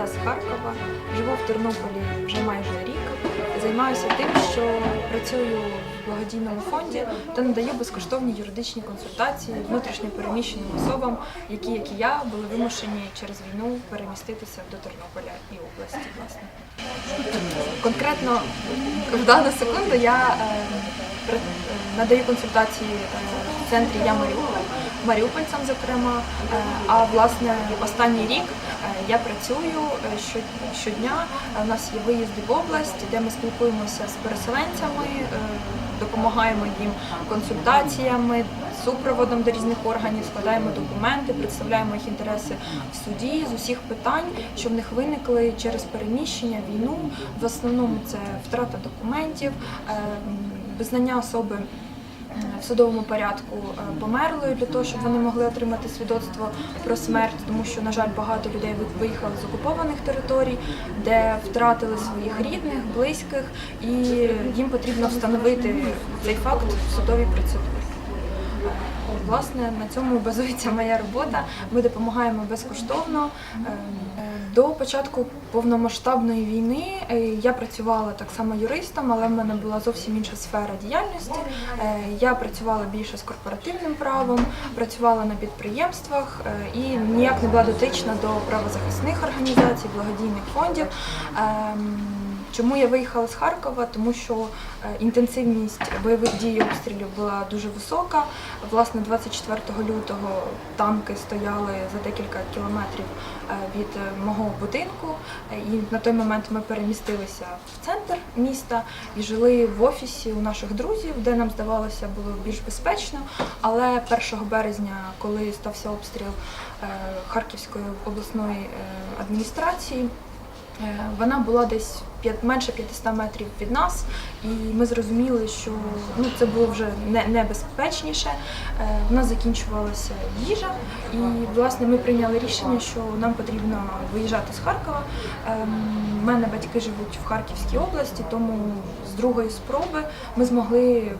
я з Харкова, живу в Тернополі вже майже рік. Займаюся тим, що працюю в благодійному фонді та надаю безкоштовні юридичні консультації внутрішньо переміщеним особам, які, як і я, були вимушені через війну переміститися до Тернополя і області. Власне. Конкретно в дану секунду я е, е, надаю консультації е, в центрі Я Маріуполь, маріупольцям, зокрема. Е, А власне останній рік я працюю е, щодня. Е, У нас є виїзди в область, де ми спілкуємося з переселенцями, е, допомагаємо їм консультаціями, супроводом до різних органів, складаємо документи, представляємо їх інтереси в суді з усіх питань, що в них виникли через переміщення, війну. В основному це втрата документів, е, визнання особи е, в судовому порядку е, померлою для того, щоб вони могли отримати свідоцтво про смерть, тому що, на жаль, багато людей виїхали з окупованих територій, де втратили своїх рідних, близьких, і їм потрібно встановити цей факт в судовій процедурі. Власне, на цьому базується моя робота. Ми допомагаємо безкоштовно. До початку повномасштабної війни е, я працювала так само юристом, але в мене була зовсім інша сфера діяльності. Е, Я працювала більше з корпоративним правом, працювала на підприємствах е, і ніяк не була дотична до правозахисних організацій, благодійних фондів. Чому я виїхала з Харкова? Тому що е, інтенсивність бойових дій обстрілів була дуже висока. Власне, 24 лютого танки стояли за декілька кілометрів е, від е, мого будинку. І на той момент ми перемістилися в центр міста і жили в офісі у наших друзів, де нам здавалося було більш безпечно. Але 1 березня, коли стався обстріл Харківської обласної адміністрації. Е, Вона була десь менше 500 метрів від нас, і ми зрозуміли, що ну, це було вже не, небезпечніше. Е, У нас закінчувалася їжа, і власне ми прийняли рішення, що нам потрібно виїжджати з Харкова. У мене батьки живуть в Харківській області, тому з другої спроби ми змогли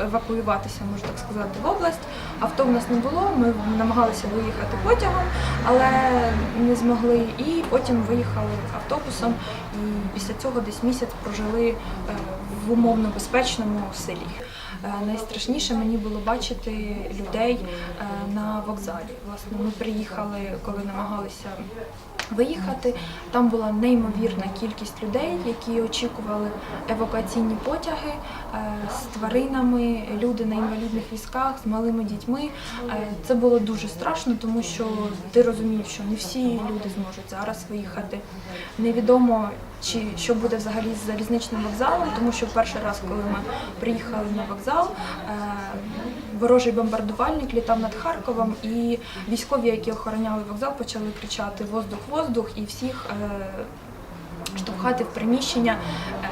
евакуюватися, можна так сказати, в область. Авто в нас не було. Ми намагалися виїхати потягом, але не змогли. І потім виїхали автобусом. І після цього десь місяць прожили е, в умовно безпечному селі. Е, Найстрашніше мені було бачити людей е, на вокзалі. Власне, ми приїхали, коли намагалися виїхати. Там була неймовірна кількість людей, які очікували евакуаційні потяги е, з тваринами, люди на інвалідних візках, з малими дітьми. Е, Це було дуже страшно, тому що ти розумів, що не всі люди зможуть зараз виїхати. Невідомо, чи що буде взагалі з залізничним вокзалом, тому що перший раз, коли ми приїхали на вокзал, е, ворожий бомбардувальник літав над Харковом, і військові, які охороняли вокзал, почали кричати Воздух, воздух і всіх е, штовхати в приміщення. е,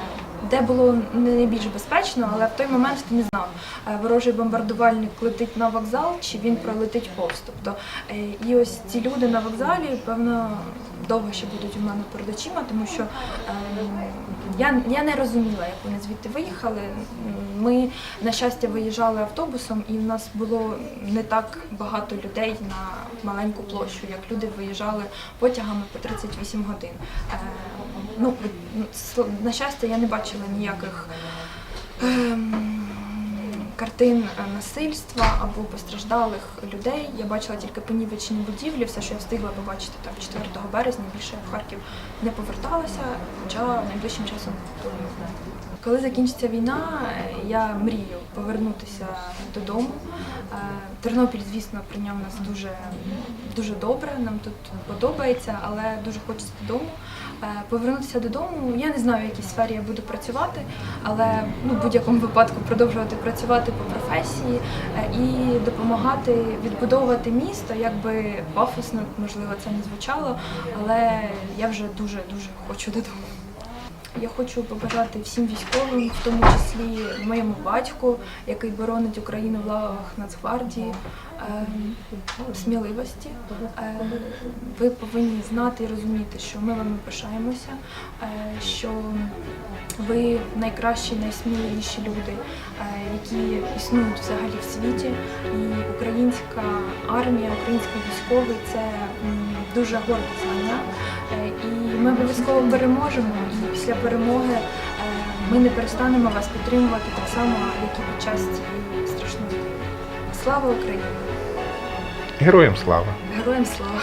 Де було не найбільш безпечно, але в той момент ти не знав, ворожий бомбардувальник летить на вокзал чи він пролетить повз. Тобто, і ось ці люди на вокзалі, певно, довго ще будуть у мене перед очима, тому що ем, я, я не розуміла, як вони звідти виїхали. Ми, на щастя, виїжджали автобусом, і в нас було не так багато людей на маленьку площу, як люди виїжджали потягами по 38 годин. Е, ну, на щастя, я не бачила ніяких. Картин е, насильства або постраждалих людей. Я бачила тільки понівечені будівлі, все, що я встигла побачити там 4 березня. Більше я в Харків не поверталася, хоча найближчим часом планую. Коли закінчиться війна, я мрію повернутися додому. Е, Тернопіль, звісно, прийняв нас дуже, дуже добре. Нам тут подобається, але дуже хочеться додому. Е, Повернутися додому. Я не знаю, в якій сфері я буду працювати, але ну, в будь-якому випадку продовжувати працювати по професії е, і допомагати відбудовувати місто, як би пафосно, можливо, це не звучало, але я вже дуже дуже хочу додому. Я хочу побажати всім військовим, в тому числі моєму батьку, який боронить Україну в лавах Нацгвардії, е, сміливості. Е, Ви повинні знати і розуміти, що ми вами пишаємося, е, що ви найкращі, найсміливіші люди, е, які існують взагалі в світі. І українська армія, український військовий це дуже горде звання. Ми обов'язково переможемо. І після перемоги е, ми не перестанемо вас підтримувати так само, як і під час цієї страшної. Слава Україні! Героям слава! Героям слава!